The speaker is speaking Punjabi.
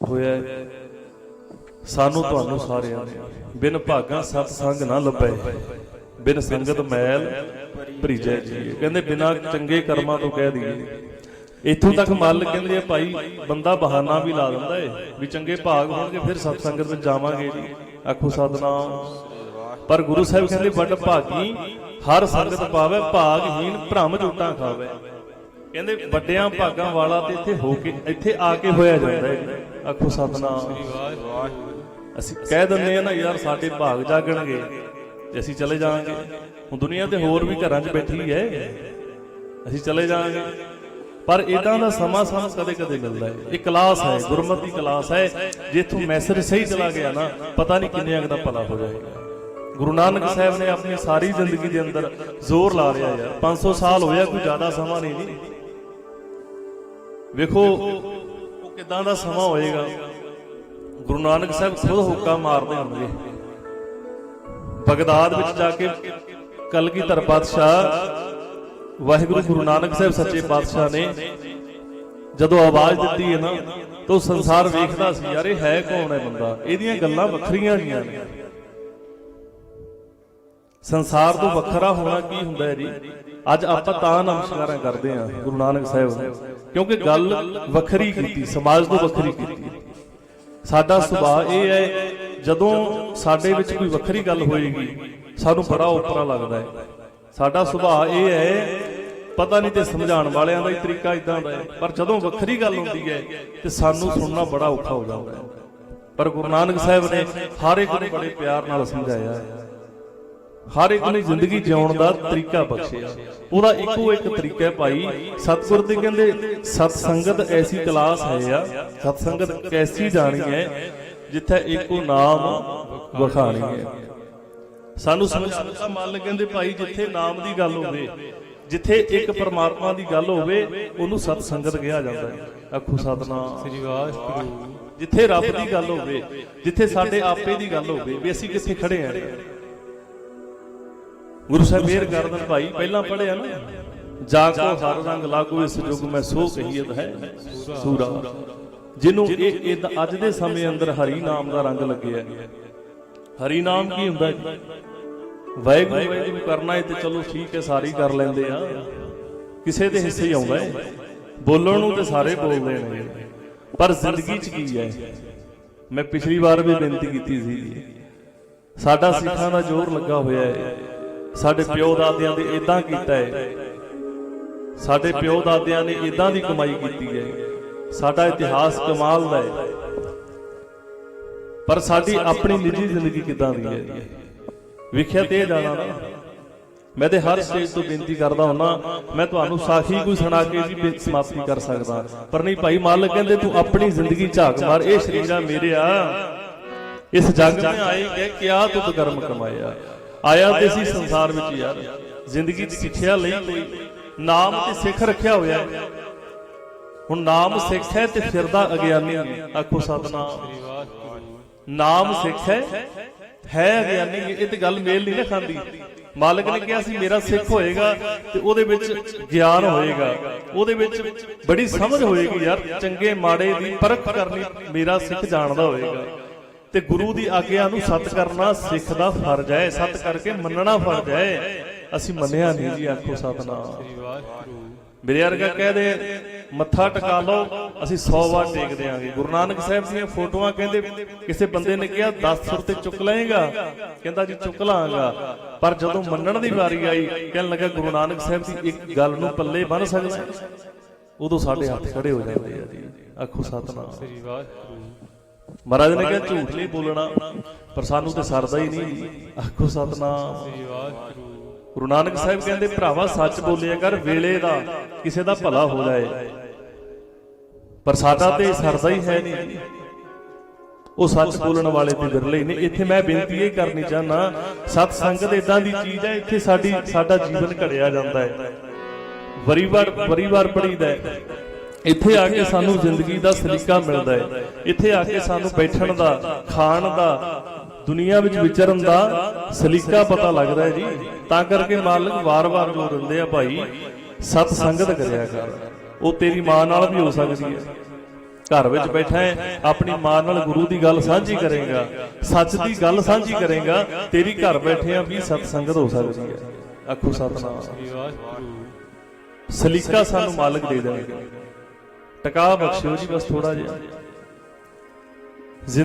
ਹੋਇਆ ਸਾਨੂੰ ਤੁਹਾਨੂੰ ਸਾਰਿਆਂ ਬਿਨ ਭਾਗਾਂ ਸਤ ਸੰਗ ਨਾ ਲੱਭੈ। ਬਿਨ ਸੰਗਤ ਮੈਲ ਭਰੀਜੈ ਜੀ ਕਹਿੰਦੇ ਬਿਨਾ ਚੰਗੇ ਕਰਮਾਂ ਤੋਂ ਕਹਿ ਦਈਏ। ਇੱਥੋਂ ਤੱਕ ਮੱਲ ਕਹਿੰਦੇ ਆ ਭਾਈ, ਬੰਦਾ ਬਹਾਨਾ ਵੀ ਲਾ ਦਿੰਦਾ ਏ, ਵੀ ਚੰਗੇ ਭਾਗ ਹੋਣਗੇ, ਫਿਰ ਸਤ ਸੰਗਤ ਵਿੱਚ ਜਾਵਾਂਗੇ ਜੀ। ਆਖੋ ਸਤਨਾਮ। ਪਰ ਗੁਰੂ ਸਾਹਿਬ ਕਹਿੰਦੇ, ਵੱਡ ਭਾਗੀ, ਹਰ ਸੰਗਤ ਪਾਵੇ ਭਾਗਹੀਨ ਭ੍ਰਮ ਝੂਟਾਂ ਖਾਵੇ। ਕਹਿੰਦੇ, ਵੱਡਿਆਂ ਭਾਗਾਂ ਵਾਲਾ ਤੇ ਇੱਥੇ ਹੋ ਕੇ, ਇੱਥੇ ਆ ਕੇ ਹੋਇਆ ਜਾਂਦਾ ਹੈ ਆਖੋ ਸਤਨਾਮ। ਅਸੀਂ ਕਹਿ ਦਿੰਦੇ ਆ ਨਾ, ਯਾਰ ਸਾਡੇ ਭਾਗ ਜਾਗਣਗੇ, ਤੇ ਅਸੀਂ ਚਲੇ ਜਾਵਾਂਗੇ। ਹੁਣ ਦੁਨੀਆ ਤੇ ਹੋਰ ਵੀ ਘਰਾਂ 'ਚ ਬੈਠੀ ਹੈ। ਅਸੀਂ ਚਲੇ ਜਾਵਾਂਗੇ। ਪਰ ਇਦਾਂ ਦਾ ਸਮਾਂ ਸਾਨੂੰ ਕਦੇ ਕਦੇ ਮਿਲਦਾ ਹੈ। ਇਹ ਕਲਾਸ ਹੈ, ਗੁਰਮਤਿ ਕਲਾਸ ਹੈ। ਜਿੱਥੋਂ ਮੈਸੇਜ ਸਹੀ ਚਲਾ ਗਿਆ ਨਾ, ਪਤਾ ਨਹੀਂ ਕਿੰਨੇ ਅੰਗ ਦਾ ਭਲਾ ਹੋ ਜਾਏਗਾ। ਗੁਰੂ ਨਾਨਕ ਸਾਹਿਬ ਨੇ ਆਪਣੀ ਸਾਰੀ ਜ਼ਿੰਦਗੀ ਦੇ ਅੰਦਰ ਜ਼ੋਰ ਲਾ ਰਿਹਾ ਯਾਰ। 500 ਸਾਲ ਹੋਇਆ, ਕੋਈ ਜ਼ਿਆਦਾ ਸਮਾਂ ਨਹੀਂ ਜੀ। ਵੇਖੋ ਕਿਦਾਂ ਦਾ ਸਮਾਂ ਹੋਏਗਾ? ਗੁਰੂ ਨਾਨਕ ਸਾਹਿਬ ਖੁਦ ਹੁੱਕਾ ਮਾਰਦੇ ਹੁੰਦੇ ਬਗਦਾਦ ਵਿੱਚ ਜਾ ਕੇ ਕਲਗੀਧਰ ਪਾਤਸ਼ਾਹ, ਵਾਹਿਗੁਰੂ ਗੁਰੂ ਨਾਨਕ ਸਾਹਿਬ ਸੱਚੇ ਪਾਤਸ਼ਾਹ ਨੇ ਜਦੋਂ ਆਵਾਜ਼ ਦਿੱਤੀ ਹੈ ਨਾ, ਤਾਂ ਉਹ ਸੰਸਾਰ ਵੇਖਦਾ ਸੀ, ਯਾਰ ਇਹ ਹੈ ਕੌਣ ਹੈ ਬੰਦਾ? ਇਹਦੀਆਂ ਗੱਲਾਂ ਵੱਖਰੀਆਂ ਜੀਆਂ ਨੇ। ਸੰਸਾਰ ਤੋਂ ਵੱਖਰਾ ਹੋਣਾ ਕੀ ਹੁੰਦਾ ਹੈ ਜੀ? ਅੱਜ ਆਪਾਂ ਤਾਂ ਨਮਸਕਾਰਾਂ ਕਰਦੇ ਹਾਂ ਗੁਰੂ ਨਾਨਕ ਸਾਹਿਬ ਕਿਉਂਕਿ ਗੱਲ ਵੱਖਰੀ ਕੀਤੀ, ਸਮਾਜ ਤੋਂ ਵੱਖਰੀ ਕੀਤੀ। ਸਾਡਾ ਸੁਭਾਅ ਇਹ ਹੈ, ਜਦੋਂ ਸਾਡੇ ਵਿੱਚ ਕੋਈ ਵੱਖਰੀ ਗੱਲ ਹੋਏਗੀ, ਸਾਨੂੰ ਬੜਾ ਉਪਰਾ ਲੱਗਦਾ ਹੈ। ਸਾਡਾ ਸੁਭਾਅ ਇਹ ਹੈ, ਪਤਾ ਨਹੀਂ ਤੇ ਸਮਝਾਉਣ ਵਾਲਿਆਂ ਦਾ ਹੀ ਤਰੀਕਾ ਇਦਾਂ ਦਾ ਹੈ, ਪਰ ਜਦੋਂ ਵੱਖਰੀ ਗੱਲ ਹੁੰਦੀ ਹੈ, ਤੇ ਸਾਨੂੰ ਸੁਣਨਾ ਬੜਾ ਔਖਾ ਹੋ ਜਾਂਦਾ ਹੈ। ਪਰ ਗੁਰੂ ਨਾਨਕ ਸਾਹਿਬ ਨੇ ਹਰ ਇੱਕ ਨੂੰ ਬੜੇ ਪਿਆਰ ਨਾਲ ਸਮਝਾਇਆ ਹੈ। ਹਰ ਇੱਕ ਨੂੰ ਜ਼ਿੰਦਗੀ ਜਿਉਣ ਦਾ ਤਰੀਕਾ ਬਖਸ਼ਿਆ। ਉਹਦਾ ਇੱਕੋ ਇੱਕ ਤਰੀਕਾ ਹੈ ਭਾਈ ਸਤਿਗੁਰ ਦੇ ਕਹਿੰਦੇ ਸਤ ਸੰਗਤ ਐਸੀ ਕਲਾਸ ਹੈ ਆ ਸਤ ਸੰਗਤ ਕੈਸੀ ਜਾਣੀ ਹੈ ਜਿੱਥੇ ਇੱਕੋ ਨਾਮ ਵਖਾਣੀ ਹੈ। ਸਾਨੂੰ ਸਮਝਾਉਂਦਾ ਮੰਨ ਕਹਿੰਦੇ ਭਾਈ ਜਿੱਥੇ ਨਾਮ ਦੀ ਗੱਲ ਹੋਵੇ ਜਿੱਥੇ ਇੱਕ ਪਰਮਾਤਮਾ ਦੀ ਗੱਲ ਹੋਵੇ ਉਹਨੂੰ ਸਤ ਸੰਗਤ ਕਿਹਾ ਜਾਂਦਾ ਹੈ। ਆਖੋ ਸਤਨਾਮ। ਸ੍ਰੀ ਵਾਹਿਗੁਰੂ। ਜਿੱਥੇ ਰੱਬ ਦੀ ਗੱਲ ਹੋਵੇ ਜਿੱਥੇ ਸਾਡੇ ਆਪੇ ਦੀ ਗੱਲ ਹੋਵੇ ਵੀ ਅਸੀਂ ਕਿੱਥੇ ਖੜੇ ਆਂ? ਗੁਰੂ ਸਾਹਿਬ ਮੇਰ ਕਰਦਨ ਭਾਈ, ਪਹਿਲਾਂ ਪੜਿਆ ਨਾ। ਜਾ ਕੋ ਹਰ ਰੰਗ ਲਾਗੂ ਇਸ ਯੁਗ ਮੈਂ ਸੋ ਕਹੀਤ ਹੈ। ਸੂਰਾ। ਜਿਹਨੂੰ ਇਹ ਅੱਜ ਦੇ ਸਮੇਂ ਅੰਦਰ ਹਰੀ ਨਾਮ ਦਾ ਰੰਗ ਲੱਗਿਆ ਹਰੀ ਨਾਮ ਕੀ ਹੁੰਦਾ ਜੀ? ਵਾਹਿਗੁਰੂ ਵਾਹਿਗੁਰੂ ਕਰਨਾ ਹੈ ਤੇ ਚਲੋ ਠੀਕ ਹੈ, ਸਾਰੇ ਕਰ ਲੈਂਦੇ ਆ। ਕਿਸੇ ਦੇ ਹਿੱਸੇ ਹੀ ਆਉਂਦਾ ਹੈ। ਬੋਲਣ ਨੂੰ ਤੇ ਸਾਰੇ ਬੋਲਦੇ ਨੇ। ਪਰ ਜ਼ਿੰਦਗੀ 'ਚ ਕੀ ਹੈ? ਮੈਂ ਪਿਛਲੀ ਵਾਰ ਵੀ ਬੇਨਤੀ ਕੀਤੀ ਸੀ ਸਾਡਾ ਸਿੱਖਾਂ ਦਾ ਜ਼ੋਰ ਲੱਗਾ ਹੋਇਆ ਹੈ। ਸਾਡੇ ਪਿਓ ਦਾਦਿਆਂ ਦੇ ਇਦਾਂ ਕੀਤਾ ਹੈ। ਸਾਡੇ ਪਿਓ ਦਾਦਿਆਂ ਨੇ ਇਦਾਂ ਦੀ ਕਮਾਈ ਕੀਤੀ ਹੈ। ਸਾਡਾ ਇਤਿਹਾਸ ਕਮਾਲ ਦਾ ਹੈ। ਪਰ ਸਾਡੀ ਆਪਣੀ ਨਿੱਜੀ ਜ਼ਿੰਦਗੀ ਕਿਦਾਂ ਦੀ ਹੈ? ਵਿਖਿਆ ਤੇ ਜਾਣਾ ਨਾ। ਮੈਂ ਤੇ ਹਰ ਸਟੇਜ ਤੋਂ ਬੇਨਤੀ ਕਰਦਾ ਹੁੰਨਾ ਮੈਂ ਤੁਹਾਨੂੰ ਸਾਖੀ ਕੋਈ ਸੁਣਾ ਕੇ ਬੇ- ਸਮਾਪਤੀ ਕਰ ਸਕਦਾ। ਪਰ ਨਹੀਂ ਭਾਈ ਮਾਲਕ ਕਹਿੰਦੇ ਤੂੰ ਆਪਣੀ ਜ਼ਿੰਦਗੀ ਝਾਕ ਮਾਰ ਇਹ ਸ਼ਰੀਰਾ ਮੇਰਿਆ ਇਸ ਜਗ में ਆਏ ਕਿ ਕਿਆ ਤੁਧ ਕਰਮ ਕਮਾਇਆ ਆਇਆ ਤੇ ਸੀ ਸੰਸਾਰ ਵਿੱਚ ਯਾਰ। ਜ਼ਿੰਦਗੀ ਦੀ ਸਿੱਖਿਆ ਲਈ ਕੋਈ ਨਾਮ ਤੇ ਸਿੱਖ ਰੱਖਿਆ ਹੋਇਆ। ਹੁਣ ਨਾਮ ਸਿੱਖ ਹੈ ਤੇ ਫਿਰਦਾ ਅਗਿਆਨੀ। ਆਖੋ ਸਤਨਾਮ। ਨਾਮ ਸਿੱਖ ਹੈ ਹੈ ਅਗਿਆਨੀ। ਇਹ ਤੇ ਗੱਲ ਮੇਲ ਨਹੀਂ ਨਾ ਖਾਂਦੀ। ਮਾਲਕ ਨੇ ਕਿਹਾ ਸੀ ਮੇਰਾ ਸਿੱਖ ਹੋਏਗਾ ਤੇ ਉਹਦੇ ਵਿੱਚ ਗਿਆਨ ਹੋਏਗਾ। ਉਹਦੇ ਵਿੱਚ ਬੜੀ ਸਮਝ ਹੋਏਗੀ ਯਾਰ ਚੰਗੇ ਮਾੜੇ ਦੀ ਪਰਖ ਕਰਨੀ ਮੇਰਾ ਸਿੱਖ ਜਾਣਦਾ ਹੋਏਗਾ। ਤੇ ਗੁਰੂ ਦੀ ਆਗਿਆ ਨੂੰ ਸਤ ਕਰਨਾ ਸਿੱਖ ਦਾ ਫਰਜ਼ ਹੈ, ਸਤ ਕਰਕੇ ਮੰਨਣਾ ਫਰਜ਼ ਹੈ। ਅਸੀਂ ਮੰਨਿਆ ਨਹੀਂ ਜੀ, ਆਖੋ ਸਤਨਾਮ। ਮੇਰੇ ਵਰਗਾ ਕਹਿ ਦੇ, ਮੱਥਾ ਟਿਕਾ ਲਓ, ਅਸੀਂ 100 ਵਾਰ ਟੇਕ ਦੇਾਂਗੇ ਗੁਰੂ ਨਾਨਕ ਸਾਹਿਬ ਦੀਆਂ ਫੋਟੋਆਂ ਕਹਿੰਦੇ, ਕਿਸੇ ਬੰਦੇ ਨੇ ਕਿਹਾ 10 ਰੁਪਏ ਚੁੱਕ ਲਏਗਾ। ਕਹਿੰਦਾ ਜੀ, ਚੁੱਕ ਲਾਂਗਾ। ਪਰ ਜਦੋਂ ਮੰਨਣ ਦੀ ਵਾਰੀ ਆਈ, ਕਹਿਣ ਲੱਗਾ, ਗੁਰੂ ਨਾਨਕ ਸਾਹਿਬ ਦੀ ਇੱਕ ਗੱਲ ਨੂੰ ਪੱਲੇ ਬੰਨ ਸਕਦਾ ਉਦੋਂ ਸਾਡੇ ਹੱਥ ਖੜੇ ਹੋ ਜਾਂਦੇ ਆ ਜੀ। ਆਖੋ ਸਤਨਾਮ। ਸ੍ਰੀ ਵਾਹਿਗੁਰੂ ਮਹਾਰਾਜ ਨੇ ਕਿਹਾ, ਝੂਠ ਨਹੀਂ ਬੋਲਣਾ। ਪਰ ਸਾਨੂੰ ਤੇ ਸਰਦਾ ਹੀ ਨਹੀਂ। ਆਖੋ ਸਤਨਾਮ। ਗੁਰੂ ਨਾਨਕ ਸਾਹਿਬ ਕਹਿੰਦੇ, ਭਰਾਵਾ, ਸੱਚ ਬੋਲਿਆ ਕਰ, ਵੇਲੇ ਦਾ ਕਿਸੇ ਦਾ ਭਲਾ ਹੋ ਜਾਏ। ਪਰ ਸਾਡਾ ਤੇ ਸਰਦਾ ਹੀ ਹੈ ਨਹੀਂ। ਉਹ ਸੱਚ ਬੋਲਣ ਵਾਲੇ ਤੇ ਵਿਰਲੇ ਨੇ। ਇੱਥੇ ਮੈਂ ਬੇਨਤੀ ਇਹ ਕਰਨੀ ਚਾਹਨਾ ਸਤ ਸੰਗਤ ਇਦਾਂ ਦੀ ਚੀਜ਼ ਹੈ, ਇੱਥੇ ਸਾਡੀ ਸਾਡਾ ਜੀਵਨ ਘੜਿਆ ਜਾਂਦਾ ਹੈ। ਵਰੀ ਵਾਰ ਵਰੀ ਵਾਰ ਪੜੀਦਾ ਹੈ। ਇੱਥੇ ਆ ਕੇ ਸਾਨੂੰ ਜ਼ਿੰਦਗੀ ਦਾ ਸਲੀਕਾ ਮਿਲਦਾ ਹੈ। ਇੱਥੇ ਆ ਕੇ ਸਾਨੂੰ ਬੈਠਣ ਦਾ, ਖਾਣ ਦਾ, ਦੁਨੀਆ ਵਿੱਚ ਵਿਚਰਨ ਦਾ ਸਲੀਕਾ ਪਤਾ ਲੱਗਦਾ ਹੈ ਜੀ। ਤਾਂ ਕਰਕੇ ਮਾਲਕ ਵਾਰ-ਵਾਰ ਜੋਰ ਦਿੰਦੇ ਆ ਭਾਈ, ਸਤ ਸੰਗਤ ਕਰਿਆ ਕਰ। ਉਹ ਤੇਰੀ ਮਾਂ ਨਾਲ ਵੀ ਹੋ ਸਕਦੀ ਹੈ। ਘਰ ਵਿੱਚ ਬੈਠਾ ਹੈ, ਆਪਣੀ ਮਾਂ ਨਾਲ ਗੁਰੂ ਦੀ ਗੱਲ ਸਾਂਝੀ ਕਰੇਗਾ, ਸੱਚ ਦੀ ਗੱਲ ਸਾਂਝੀ ਕਰੇਗਾ, ਤੇਰੀ ਘਰ ਬੈਠਿਆਂ ਵੀ ਸਤ ਸੰਗਤ ਹੋ ਸਕਦੀ ਹੈ। ਆਖੋ ਸਤਨਾਮ। ਸਲੀਕਾ ਸਾਨੂੰ ਮਾਲਕ ਦੇ ਦੇਣਗੇ। ਟਿਕਾ ਬਖਸ਼ਿਓ ਜੀ ਬਸ ਥੋੜਾ ਜਿਹਾ।